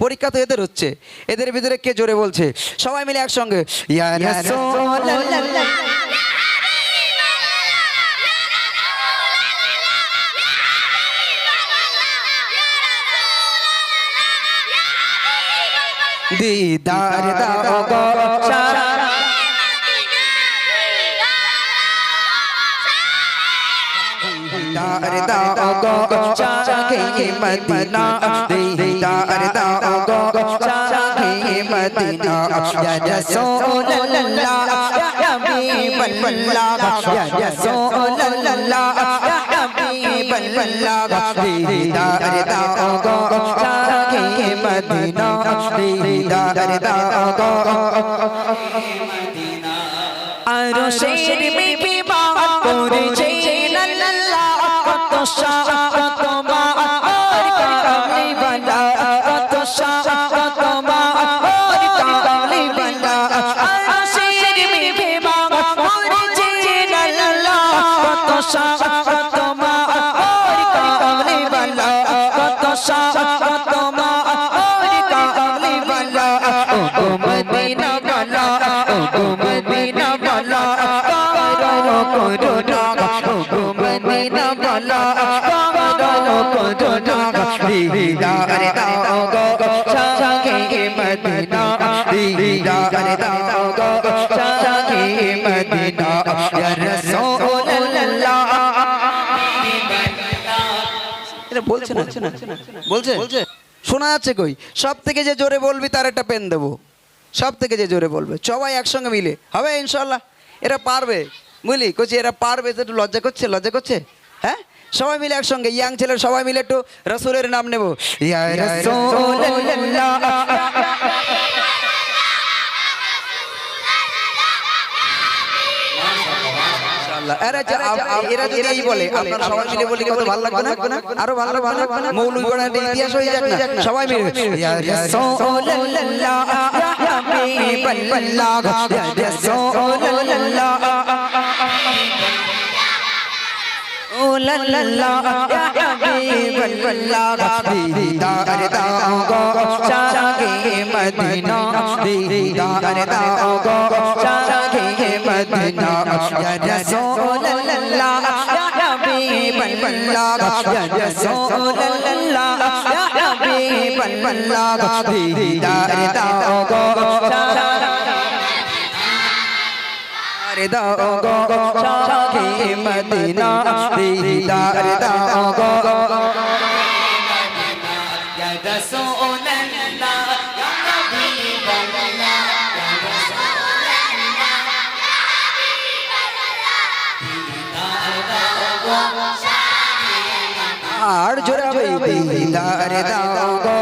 পরীক্ষা তো এদের হচ্ছে এদের ভিতরে কে জোরে বলছে সবাই মিলে একসঙ্গে। দিদার দাও গো দাও গো চাকে মদিনা ইয়া রাসূলুল্লাহ ইয়া হাবিবাল্লাহ ইয়া রাসূলুল্লাহ ইয়া হাবিবাল্লাহ দিদার দাও গো মদিনা দিদার দাও গো আরও শের এটা বলছে না বলছে বলছে শোনা যাচ্ছে কই? সব থেকে যে জোরে বলবি তার একটা পেন দেবো। সব থেকে যে জোরে বলবে। সবাই একসঙ্গে মিলে। হবে ইনশাল্লাহ এরা পারবে। বুঝলি? কচি এরা পারবে তো একটু লজ্জা করছে লজ্জা করছে? হ্যাঁ? সবাই মিলে একসঙ্গে। ইয়াং ছেলে সবাই মিলে একটু রসুলের নাম নেব ইয়া রাসূলুল্লাহ মাশাআল্লাহ। এরা এরা যদি এই বলে আপনারা সবাই মিলে বলি কত ভালো লাগবে না আরও ভালো ভালো লাগবে না মৌলভী বড় একটা ইতিহাস হয়ে যাক না সবাই মিলে ইয়া রাসূলুল্লাহ ইয়া হাবিবাল্লাহ ইয়া রাসূলুল্লাহ ও লা লা লা ইয়া হাবিবাল্লাহ দিদার দাও গো চাকে মদিনা দিদার দাও গো চাকে মদিনা ইয়া রাসূলুল্লাহ ইয়া হাবিবাল্লাহ ইয়া রাসূলুল্লাহ ইয়া হাবিবাল্লাহ দিদার দাও গো দিদার দাও গো চাকে মদিনা দিদার দাও গো আর জোরে হবে দিদার দাও। গো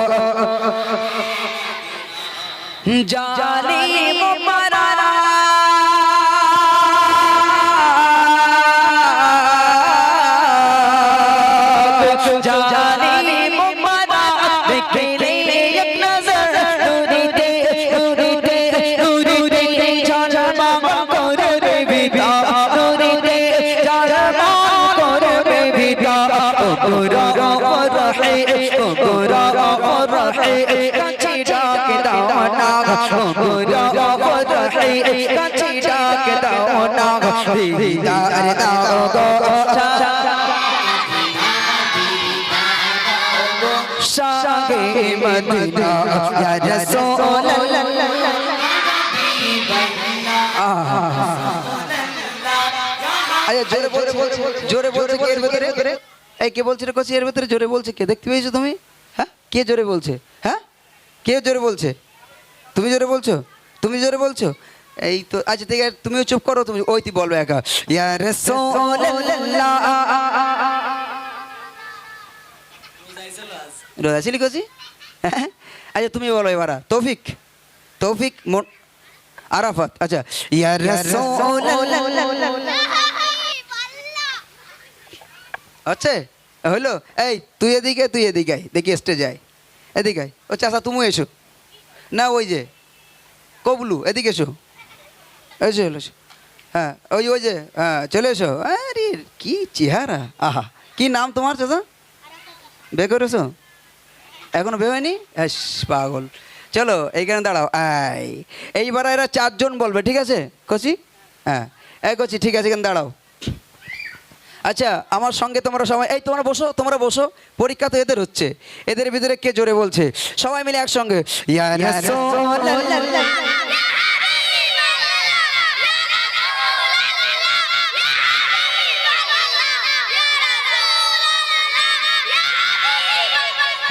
জোরে কে এই কে বলছে এর ভেতরে জোরে বলছে, কে দেখতে পেয়েছ তুমি? হ্যাঁ? কে জোরে বলছে? হ্যাঁ? কে জোরে বলছে? তুমি জোরে বলছো? তুমি জোরে বলছো? এই তো আচ্ছা ঠিক আছে তুমিও চুপ করো তুমি ওই তুই বলবে একা। ইয়া রাসূলুল্লাহ। রোজা ছিলি হ্যাঁ? আচ্ছা তুমি বলো এবার তৌফিক। তৌফিক আরাফাত আচ্ছা। ইয়া রাসূলুল্লাহ। আছে হলো? এই তুই এদিকে তুই এদিকে দেখি স্টেজে আয়। এদিকে আয়। ও চাষা তুমি এসো। না, ওই যে, কবলু, এদিকে এসো। এসো এসো হ্যাঁ ওই ওই যে হ্যাঁ চলে এসো। আরে, কি চেহারা, আহা, কি নাম তোমার চাষা বে করেছ এখনও বেরোয়নি হ্যাঁ পাগল। চলো, এইখানে দাঁড়াও। আই এইবার এরা চারজন বলবে, ঠিক আছে? কচি? হ্যাঁ এই কচি, ঠিক আছে, এখানে দাঁড়াও। আচ্ছা আমার সঙ্গে তোমরা সবাই এই, তোমরা বসো তোমরা বসো। পরীক্ষা তো এদের হচ্ছে। এদের ভিতরে কে জোরে বলছে? সবাই মিলে একসঙ্গে।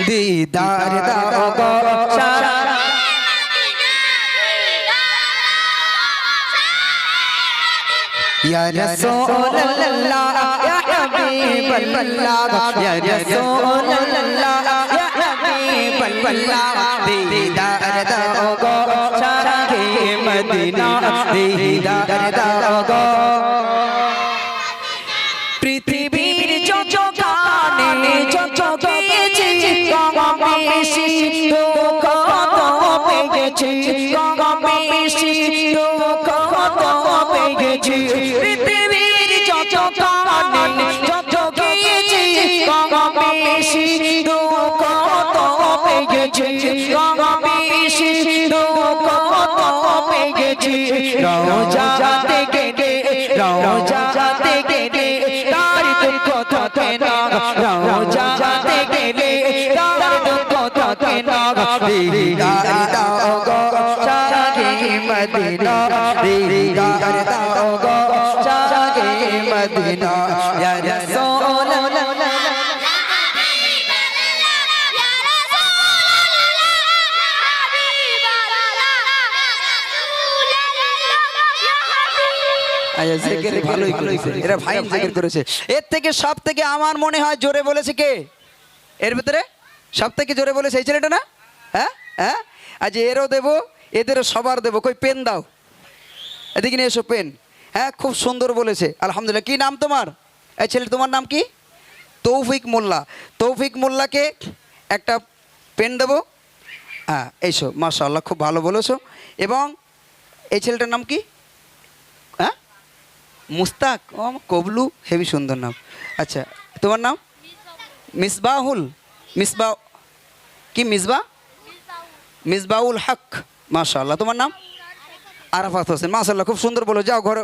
দিদার দাও গো সারা ইয়া রাসূলাল্লাহ ইয়া হাবিবাল্লাহ ইয়া রাসূলাল্লাহ ইয়া হাবিবাল্লাহ দিদার দাও গো সারা কে মদিনা দিদার দাও গো পৃথিবীর যত গানে যত গেছি কমেছি দুঃখ তো পেয়েছি কমেছি দুঃখ তো পেয়েছি পৃথিবীর যত গানে যত গেছি। তো পেয়েছি কমেছি দুঃখ তো পেয়েছি রোজা থেকে রোজা থেকে তার দুঃখ থাকে না। রোজা থেকে তার দুঃখ থাকে না। দিদার দাও গো সাগে এর থেকে সব থেকে আমার মনে হয় জোরে বলেছে কে? এর ভিতরে? সব থেকে জোরে বলেছে এই ছেলেটা না? হ্যাঁ? হ্যাঁ? আজ এরও দেবো এদেরও সবার দেবো। কই, পেন দাও। এদিকে নিয়ে এসো, পেন। হ্যাঁ খুব সুন্দর বলেছে। আলহামদুলিল্লাহ। কি নাম তোমার? এই ছেলে, তোমার নাম কি? তৌফিক মোল্লা। তৌফিক মোল্লাকে একটা পেন দেবো। হ্যাঁ এইসো মাশাআল্লাহ, খুব ভালো বলেছ। এবং এই ছেলেটার নাম কি? হ্যাঁ? মুস্তাক। ও, কবলু, হেভি সুন্দর নাম। আচ্ছা তোমার নাম? মিসবাহুল। মিসবা কি, মিসবা? মিসবাউল হক। মাশাআল্লাহ তোমার নাম? আরাফাত হোসেন মাশাআল্লাহ খুব সুন্দর বলো যাও ঘরে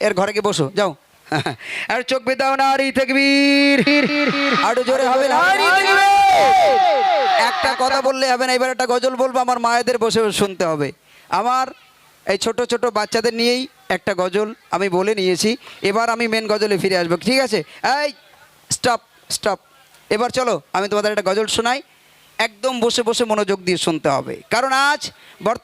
এর ঘরে গিয়ে বসো যাও। আর চোখ বেদাও নারী তাকবীর। আরও জোরে হবে তাকবীর। একটা কথা বললে হবে না এবার একটা গজল বলব আমার মায়েদের বসে বসে শুনতে হবে। আমার এই ছোট ছোট বাচ্চাদের নিয়েই একটা গজল আমি বলে নিয়েছি এবার আমি মেন গজলে ফিরে আসব ঠিক আছে? এই স্টপ স্টপ এবার চলো আমি তোমাদের একটা গজল শোনাই। একদম বসে বসে মনোযোগ দিয়ে শুনতে হবে। কারণ আজ বর্তমান